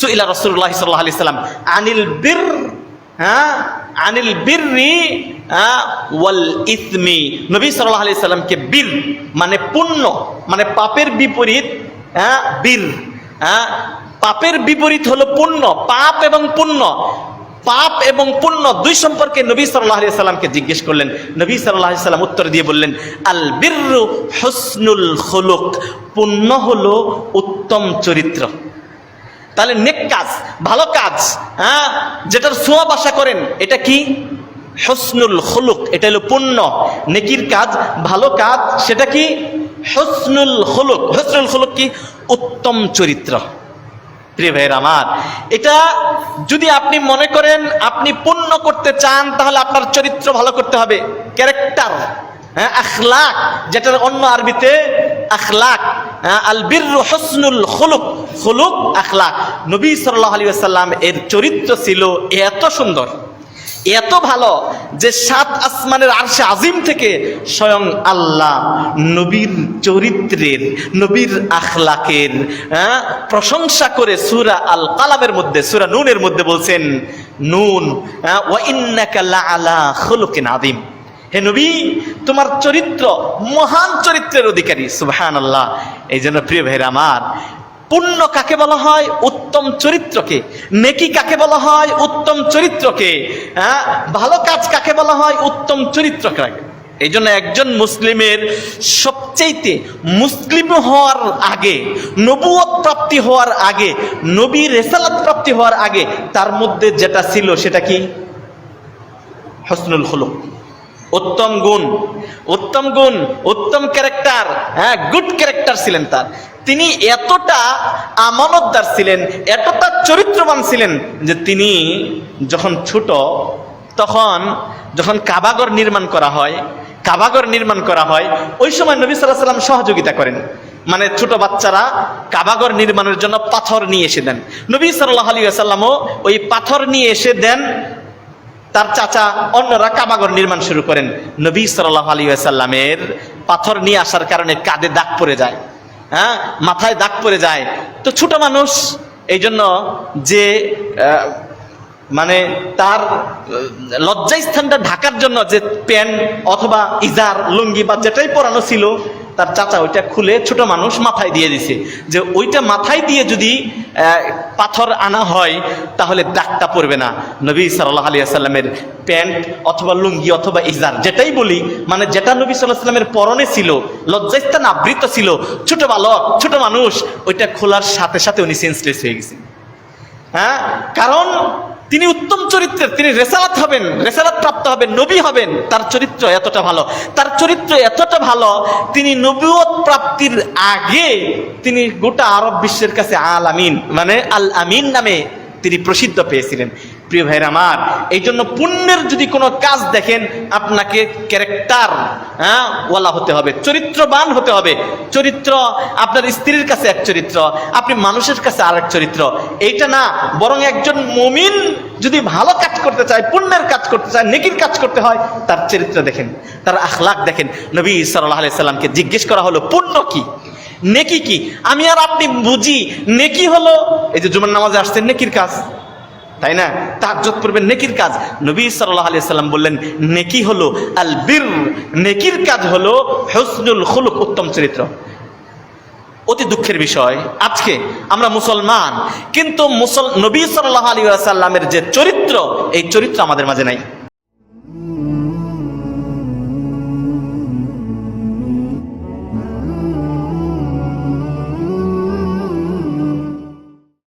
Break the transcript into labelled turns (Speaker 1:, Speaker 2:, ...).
Speaker 1: সুইলা রসুল্লাহ সাল্লাহ আলি সাল্লাম আনিল বীর হ্যাঁ? আনিল বীররি হ্যাঁ, ওয়াল ইসমি নবী সাল্লাহ আলি সাল্লামকে বীর মানে পুণ্য মানে পাপের বিপরীত হ্যাঁ? বীর হ্যাঁ? পাপের বিপরীত হলো পুণ্য পাপ এবং পুণ্য। পাপ এবং পুণ্য দুই সম্পর্কে নবী সাল্লাহ সাল্লামকে জিজ্ঞেস করলেন। নবী সাল্লাহ সাল্লাম উত্তর দিয়ে বললেন আল বিররু হসনুল খলুক পুণ্য হলো উত্তম চরিত্র। তাহলে নেক কাজ, ভালো কাজ হ্যাঁ? যেটার সোয়াব আশা করেন, এটা কি? হসনুল হলুক এটা হলো পুণ্য। নেকির কাজ, ভালো কাজ, সেটা কি? হসনুল হলুক হসনুল হলুক কি? উত্তম চরিত্র। প্রিয় ভাইয়ের আমার, এটা যদি আপনি মনে করেন আপনি পূর্ণ করতে চান, তাহলে আপনার চরিত্র ভালো করতে হবে। ক্যারেক্টার হ্যাঁ? আখলাক, যেটার অন্য আরবিতে আখলাক। হ্যাঁ, আল বিররু হসনুল খুলুক খুলুক আখলাক। নবী সাল্লাল্লাহু আলাইহি ওয়াসাল্লাম এর চরিত্র ছিল এত সুন্দর এত ভালো যে সাত আসমানের আরশে আজিম থেকে স্বয়ং আল্লাহ নবীর চরিত্রের নবীর আখলাকের হ্যাঁ, প্রশংসা করে সুরা আল কালামের মধ্যে সুরা নুনের মধ্যে বলছেন নুন লাআলা খুলুকিন আযীম। হে নবী তোমার চরিত্র মহান চরিত্রের অধিকারী সুবহান আল্লাহ এই জন্য প্রিয় ভাইরা আমার, পুণ্য কাকে বলা হয়? উত্তম চরিত্রকে। নেকি কাকে বলা হয়? উত্তম চরিত্রকে। হ্যাঁ? ভালো কাজ কাকে বলা হয়? উত্তম চরিত্রকে এই জন্য একজন মুসলিমের সবচেয়েতে মুসলিম হওয়ার আগে নবুয়ত প্রাপ্তি হওয়ার আগে, নবী রেসালাত প্রাপ্তি হওয়ার আগে, তার মধ্যে যেটা ছিল সেটা কি? হসনুল হলুক উত্তম গুণ উত্তম গুণ, উত্তম ক্যারেক্টার হ্যাঁ গুড ক্যারেক্টার ছিলেন তার। তিনি এতটা আমানতদার ছিলেন, এতটা চরিত্রবান ছিলেন যে তিনি যখন ছোট, তখন যখন কাবাগর নির্মাণ করা হয়, কাবাগর নির্মাণ করা হয়, ওই সময় নবী সাল্লাহ সাল্লাম সহযোগিতা করেন। মানে ছোট বাচ্চারা কাবাগর নির্মাণের জন্য পাথর নিয়ে এসে দেন। নবী সাল্লাহ আলী আসাল্লামও ওই পাথর নিয়ে এসে দেন তার চাচা, অন্যরা কাবাগর নির্মাণ শুরু করেন। নবী সাল্লাহ আলী আসাল্লামের পাথর নিয়ে আসার কারণে কাঁধে দাগ পড়ে যায়। হ্যাঁ? মাথায় দাগ পড়ে যায়। তো ছোট মানুষ এই জন্য যে মানে তার লজ্জাস্থানটা ঢাকার জন্য যে প্যান্ট অথবা ইজার, লুঙ্গি বা যেটাই পরানো ছিল তার চাচা ওইটা খুলে ছোট মানুষ মাথায় দিয়ে দিছে যে ওইটা মাথায় দিয়ে যদি পাথর আনা হয়, তাহলে দাগটা পড়বে না। নবী সাল্লাহ আলী আসাল্লামের প্যান্ট অথবা লুঙ্গি অথবা ইজার, যেটাই বলি মানে যেটা নবী সাল্লাহ সাল্লামের পরনে ছিল, লজ্জাস্থান আবৃত ছিল, ছোট বালক, ছোট মানুষ, ওইটা খোলার সাথে সাথে উনি সেন্সলেস হয়ে গেছেন হ্যাঁ? কারণ তিনি উত্তম চরিত্রের, তিনি রেসালাত হবেন, রেসালাত প্রাপ্ত হবেন, নবী হবেন, তার চরিত্র এতটা ভালো। তার চরিত্র এতটা ভালো, তিনি নবীয় প্রাপ্তির আগে তিনি গোটা আরব বিশ্বের কাছে আল আমিন মানে আল আমিন নামে তিনি প্রসিদ্ধ পেয়েছিলেন। প্রিয় ভাইয়ের আমার এই জন্য পুণ্যের যদি কোনো কাজ দেখেন, আপনাকে ক্যারেক্টার হ্যাঁ ওয়ালা হতে হবে, চরিত্রবান হতে হবে। চরিত্র, আপনার স্ত্রীর কাছে এক চরিত্র, আপনি মানুষের কাছে আরেক চরিত্র। এইটা না, বরং একজন মমিন যদি ভালো কাজ করতে চায়, পুণ্যের কাজ করতে চায়, নেকির কাজ করতে হয়, তার চরিত্র দেখেন, তার আখলাক দেখেন। নবী সাল্লাহ আলি সাল্লামকে জিজ্ঞেস করা হলো, পুণ্য কি? নেকি কি? আমি আর আপনি বুঝি, নেকি হলো, এই যে জুমার নামাজে আসছেন, নেকির কাজ। তাই না? তাজ্জত করবেন নেকির কাজ। নবী সাল্লাহ আলি সাল্লাম বললেন, নেকি হলো আল বীর নেকির কাজ হলো হসনুল খুলুক, উত্তম চরিত্র। অতি দুঃখের বিষয়। আজকে আমরা মুসলমান, কিন্তু মুসল, নবী সাল্লাহ আলী সাল্লামের যে চরিত্র, এই চরিত্র আমাদের মাঝে নাই।